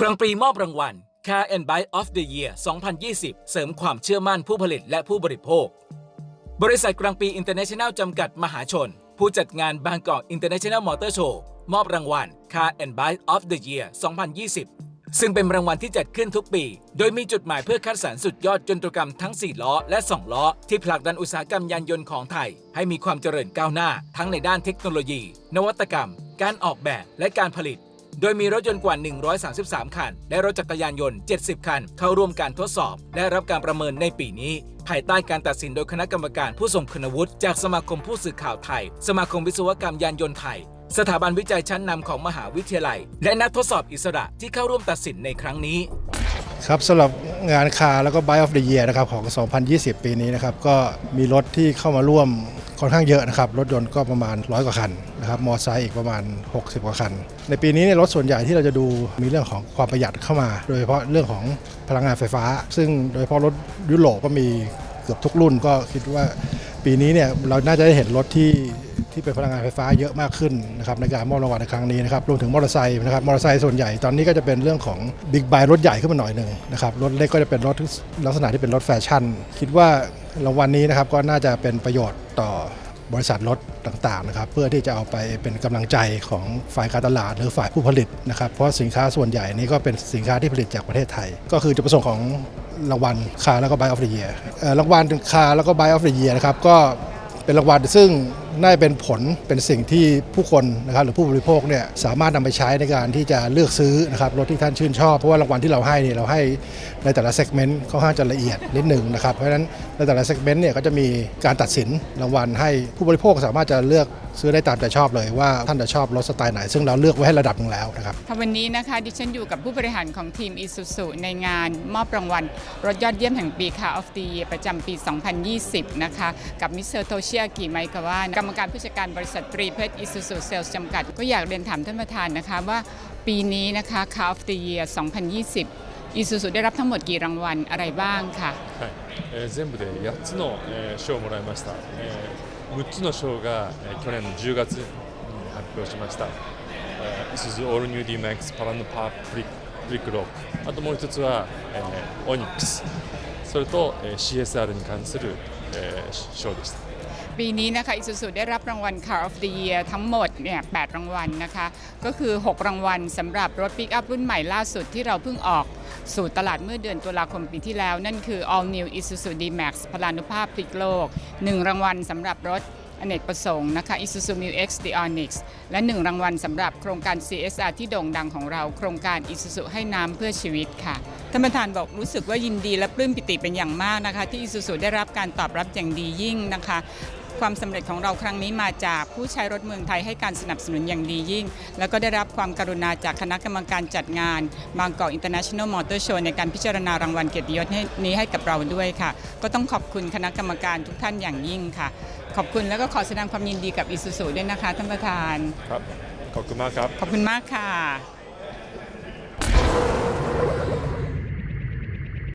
กรังปรีมอบรางวัล Car and Bike of the Year 2020 เสริมความเชื่อมั่นผู้ผลิตและผู้บริโภค บริษัทกรังปีอินเตอร์เนชั่นแนลจำกัดมหาชน ผู้จัดงานบางกอกอินเตอร์เนชั่นแนลมอเตอร์โชว์มอบรางวัล Car and Bike of the Year 2020 ซึ่งเป็นรางวัลที่จัดขึ้นทุกปี โดยมีจุดหมายเพื่อคัดสรรสุดยอดยนตรกรรมทั้ง 4 ล้อ และ 2 ล้อ ที่ผลักดันอุตสาหกรรมยานยนต์ของไทย ให้มีความเจริญก้าวหน้า ทั้งในด้านเทคโนโลยี นวัตกรรม การออกแบบและการผลิต โดยมีรถยนต์กว่า 133 คัน และรถจักรยานยนต์ 70 คัน เข้าร่วมการทดสอบ และรับการประเมินในปีนี้ ภายใต้การตัดสินโดยคณะกรรมการผู้ทรงคุณวุฒิจากสมาคมผู้สื่อข่าวไทย สมาคมวิศวกรรมยานยนต์ไทยสถาบันวิจัยชั้นนำของมหาวิทยาลัย และนักทดสอบอิสระที่เข้าร่วมตัดสินในครั้งนี้ ครับสำหรับงานคาร์แล้วก็ Buy of the Year นะครับของ 2020 ปีนี้นะครับ ก็มีรถที่เข้ามาร่วม ค่อนข้างเยอะนะครับรถยนต์ก็ประมาณร้อยกว่าคันนะครับมอเตอร์ไซค์อีกประมาณ 60 กว่าคัน ในปีนี้เนี่ยรถส่วนใหญ่ที่เราจะดูมีเรื่องของความประหยัดเข้ามา โดยเฉพาะเรื่องของพลังงานไฟฟ้า ซึ่งโดยเฉพาะรถยุโรปก็มีเกือบทุกรุ่นก็คิดว่าปีนี้เนี่ยเราน่าจะได้เห็นรถที่ ที่เป็นพลังงานไฟฟ้าเยอะมากขึ้นนะครับในการมอบรางวัลในครั้งนี้นะครับรวมถึงมอเตอร์ไซค์นะครับมอเตอร์ไซค์ส่วนใหญ่ตอนนี้ก็จะเป็นเรื่องของบิ๊กไบค์รถใหญ่ขึ้นมาหน่อยหนึ่งนะครับรถเล็กก็จะเป็นรถลักษณะที่เป็นรถแฟชั่น คิดว่ารางวัลนี้นะครับก็น่าจะเป็นประโยชน์ต่อบริษัทรถต่างๆนะครับเพื่อที่จะเอาไปเป็นกำลังใจของฝ่ายการตลาดหรือฝ่ายผู้ผลิตนะครับเพราะสินค้าส่วนใหญ่นี้ก็เป็นสินค้าที่ผลิตจากประเทศไทย ก็คือจุดประสงค์ของรางวัลคาแล้วก็ Buy of the Year เอ่อรางวัลคาแล้วก็ Buy of the Year นะครับก็ เป็นรางวัลซึ่งน่าจะเป็นผลเป็นสิ่งที่ผู้คนนะครับหรือผู้บริโภคเนี่ยสามารถนำไปใช้ในการที่จะเลือกซื้อนะครับรถที่ท่านชื่นชอบ เพราะว่ารางวัลที่เราให้เนี่ยเราให้ในแต่ละเซกเมนต์ค่อนข้างจะละเอียดนิดหนึ่งนะครับเพราะฉะนั้นในแต่ละเซกเมนต์เนี่ยก็จะมีการตัดสินรางวัลให้ผู้บริโภคสามารถจะเลือก ซื้อได้ตามใจชอบเลยว่าท่านจะชอบรถสไตล์ไหน ซึ่งเราเลือกไว้ให้ระดับหนึ่งแล้วนะครับ ค่ะวันนี้นะคะดิฉันอยู่กับผู้บริหารของทีม i s u z u ในงานมอบรางวัล รถยอดเยี่ยมแห่งปีค่ะ of the Year ประจำปี 2020 นะคะ กับมิสเตอร์โตเชียกิไมกาวานกรรมการผู้จัดการบริษัทตรีเพชร i s u z u Sales จำกัด ก็อยากเรียนถามท่านประธานนะคะว่าปีนี้นะคะ Car of the Year 2020 i s u z u ได้รับทั้งหมดกี่รางวัลอะไรบ้างค่ะ はいえー全部で8つの、えー賞をもらいました、えー 6つの賞が、去年の10月に発表しました、えー、イスズオールニュー D-MAX パラノパープリプリックロープあともう一つは、えーオニックスそれと、えー CSR に関する、えー賞でした。 ปีนี้นะคะ i s u z u ได้รับรางวัล Car of the Year ทั้งหมดเนี่ย8รางวัลนะคะ ก็คือ 6 รางวัลสำหรับรถปิกอัพรุ่นใหม่ล่าสุดที่เราเพิ่งออกสู่ตลาดเมื่อเดือนตุลาคมปีที่แล้ว นั่นคือ All New Isuzu D-Max พลานุภาพพลิกโลก 1 รางวัลสำหรับรถอเนกประสงค์นะคะ Isuzu Mu X The Onyx และ 1 รางวัลสำหรับโครงการ CSR ที่โด่งดังของเรา โครงการ Isuzu ให้น้ำเพื่อชีวิตค่ะ ท่านประธานบอกรู้สึกว่ายินดีและปลื้มปิติเป็นอย่างมากนะคะ ที่ Isuzu ได้รับการตอบรับอย่างดียิ่งนะคะ ความสำเร็จของเราครั้งนี้มาจากผู้ใช้รถเมืองไทยให้การสนับสนุนอย่างดียิ่ง แล้วก็ได้รับความกรุณาจากคณะกรรมการจัดงานบางกอกอินเตอร์เนชั่นแนลมอเตอร์โชว์ในการพิจารณารางวัลเกียรติยศให้นี้ให้กับเราด้วยค่ะ ก็ต้องขอบคุณคณะกรรมการทุกท่านอย่างยิ่งค่ะ ขอบคุณแล้วก็ขอแสดงความยินดีกับอิสุสุด้วยนะคะท่านประธานครับขอบคุณมากครับ ขอบคุณมากค่ะ